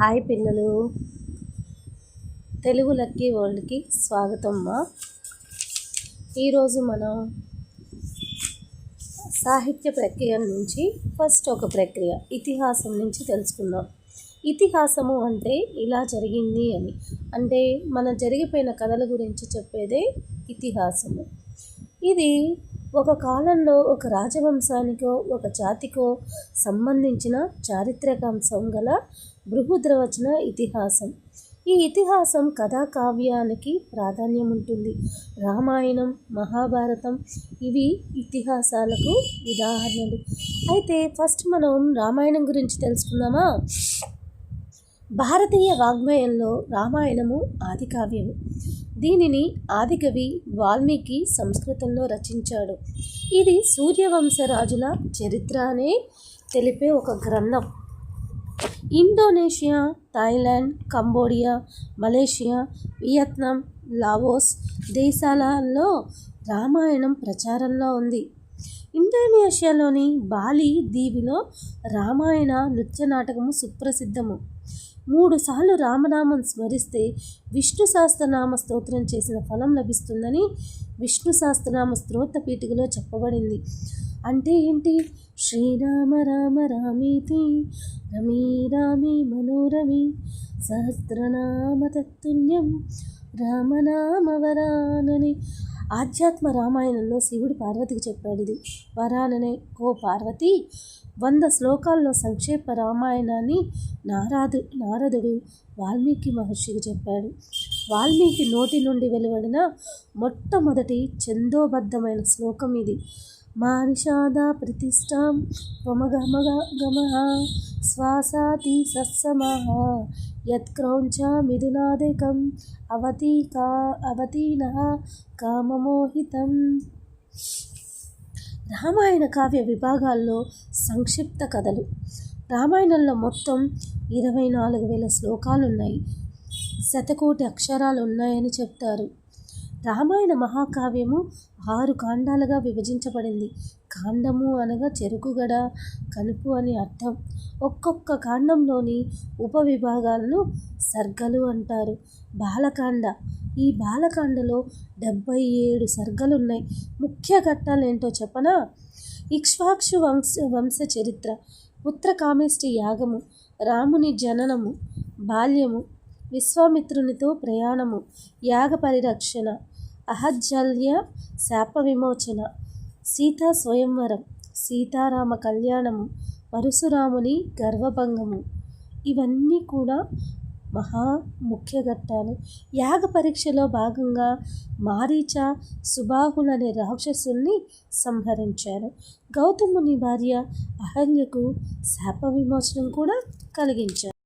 Hi పిల్లలు. Telugu lucky వరల్డ్కి స్వాగతం మా ఈరోజు మనం సాహిత్య ప్రక్రియ నుంచి ఫస్ట్ ఒక ప్రక్రియ ఇతిహాసం నుంచి తెలుసుకుందాం. ఇతిహాసము అంటే ఇలా జరిగింది అని. అంటే మన జరిగిపోయిన కథల గురించి చెప్పేదే ఇతిహాసము. ఇది ఒక కాలంలో ఒక రాజవంశానికో ఒక జాతికో సంబంధించిన చారిత్రకాంశం గల బృహద్రవచన ఇతిహాసం. ఈ ఇతిహాసం కథా కావ్యానికి ప్రాధాన్యం ఉంటుంది. రామాయణం మహాభారతం ఇవి ఇతిహాసాలకు ఉదాహరణలు. అయితే ఫస్ట్ మనం రామాయణం గురించి తెలుసుకుందామా? భారతీయ వాగ్మయంలో రామాయణము ఆది కావ్యము. దీనిని ఆదికవి వాల్మీకి సంస్కృతంలో రచించాడు. ఇది సూర్యవంశరాజుల చరిత్ర అనే తెలిపే ఒక గ్రంథం. Indonesia Thailand Cambodia Malaysia Vietnam Laos దేశాలలో రామాయణం ప్రచారంలో ఉంది. ఇండోనేషియాలోని బాలి దీవిలో రామాయణ నృత్య నాటకము సుప్రసిద్ధము. మూడుసార్లు రామనామం స్మరిస్తే విష్ణు సహస్రనామ స్తోత్రం చేసిన ఫలం లభిస్తుందని విష్ణు సహస్రనామ స్తోత్ర పీఠికలో చెప్పబడింది. అంటే ఏంటి? శ్రీరామ రామ రామీతి రమీ రామి మనోరమి సహస్రనామ తత్తుల్యం రామనామవరానని ఆధ్యాత్మ రామాయణంలో శివుడు పార్వతికి చెప్పాడు ఇది. వరాననే ఓ పార్వతి వంద శ్లోకాల్లో సంక్షేప రామాయణాన్ని నారాదు నారదుడు వాల్మీకి మహర్షికి చెప్పాడు. వాల్మీకి నోటి నుండి వెలువడిన మొట్టమొదటి చందోబద్ధమైన శ్లోకం ఇది. మానిషాద ప్రతిష్టాం. త్వమగమగ గమ శ్వాసాతి సత్సమః యత్క్రౌంచ మిథునాదికం. అవతి కా అవతీన కామమోహితం. రామాయణ కావ్య విభాగాల్లో సంక్షిప్త కథలు. రామాయణంలో మొత్తం ఇరవై నాలుగు వేల శ్లోకాలు ఉన్నాయి శతకోటి అక్షరాలు ఉన్నాయని చెప్తారు. రామాయణ మహాకావ్యము ఆరు కాండాలుగా విభజించబడింది. కాండము అనగా చెరుకుగడ కనుపు అని అర్థం. ఒక్కొక్క కాండంలోని ఉపవిభాగాలను సర్గలు అంటారు. బాలకాండ. ఈ బాలకాండలో డెబ్భై ఏడు సర్గలు ఉన్నాయి ముఖ్య ఘట్టాలు ఏంటో చెప్పనా? ఇక్ష్వాక్షు వంశ వంశ చరిత్ర. పుత్రకామేష్టి యాగము. రాముని జననము. బాల్యము. విశ్వామిత్రునితో ప్రయాణము. యాగ పరిరక్షణ. అహజ్జల్య శాప విమోచన సీతా స్వయంవరం. సీతారామ కళ్యాణము. పరశురాముని గర్వభంగము. ఇవన్నీ కూడా మహా ముఖ్య ఘట్టాలు. యాగ పరీక్షలో భాగంగా మారీచ సుబాహులు అనే రాక్షసుల్ని సంహరించారు. గౌతముని భార్య అహల్యకు శాప విమోచనం కూడా కలిగించారు.